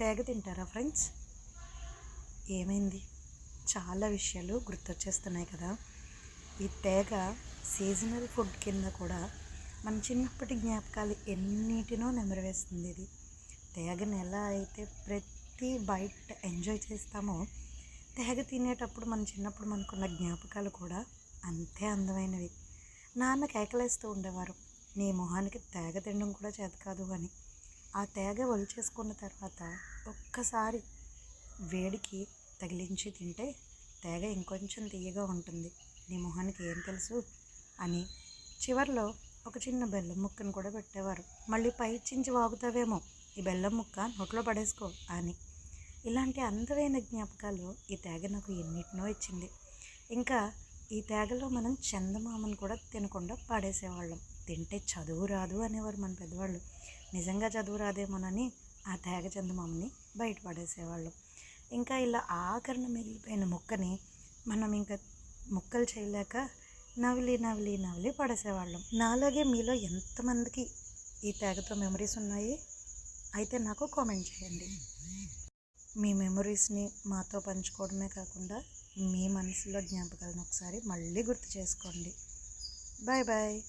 తేగ తింటారా ఫ్రెండ్స్? ఏమైంది? చాలా విషయాలు గుర్తొచ్చేస్తున్నాయి కదా. ఈ తేగ సీజనల్ ఫుడ్ కింద కూడా మన చిన్నప్పటి జ్ఞాపకాలు ఎన్నిటినో నెమరవేస్తుంది ఇది. తేగను ఎలా అయితే ప్రతి బయట ఎంజాయ్ చేస్తామో తేగ తినేటప్పుడు మన చిన్నప్పుడు మనకున్న జ్ఞాపకాలు కూడా అంతే అందమైనవి. నాన్న కేకలేస్తూ ఉండేవారు నీ మొహానికి తేగ తినడం కూడా చేత కాదు అని. ఆ తేగ ఒలిచేసుకున్న తర్వాత ఒక్కసారి వేడికి తగిలించి తింటే తేగ ఇంకొంచెం తీయగా ఉంటుంది. నీ మొహానికి ఏం తెలుసు? అని చివర్లో ఒక చిన్న బెల్లం ముక్కను కూడా పెట్టేవారు. మళ్ళీ పై చించి వాగుతావేమో ఈ బెల్లం ముక్క నోట్లో పడేసుకో అని. ఇలాంటి అందమైన జ్ఞాపకాలు ఈ తేగ నాకు ఎన్నిటినో ఇచ్చింది. ఇంకా ఈ తేగలో మనం చందమామను కూడా తినకుండా పాడేసేవాళ్ళం. తింటే చదువు రాదు అనేవారు మన పెద్దవాళ్ళు. నిజంగా చదువు రాదేమోనని ఆ తేగ చందమామని బయటపడేసేవాళ్ళు. ఇంకా ఇలా ఆకరణ మిగిలిపోయిన ముక్కని మనం ఇంకా ముక్కలు చేయలేక నవిలి నవిలి నవిలి పడేసేవాళ్ళం. నాలాగే మీలో ఎంతమందికి ఈ తేగతో మెమరీస్ ఉన్నాయి? అయితే నాకు కామెంట్ చేయండి. మీ మెమరీస్ని మాతో పంచుకోవడమే కాకుండా మీ మనసులో జ్ఞాపకాలను ఒకసారి మళ్ళీ గుర్తు చేసుకోండి. Bye bye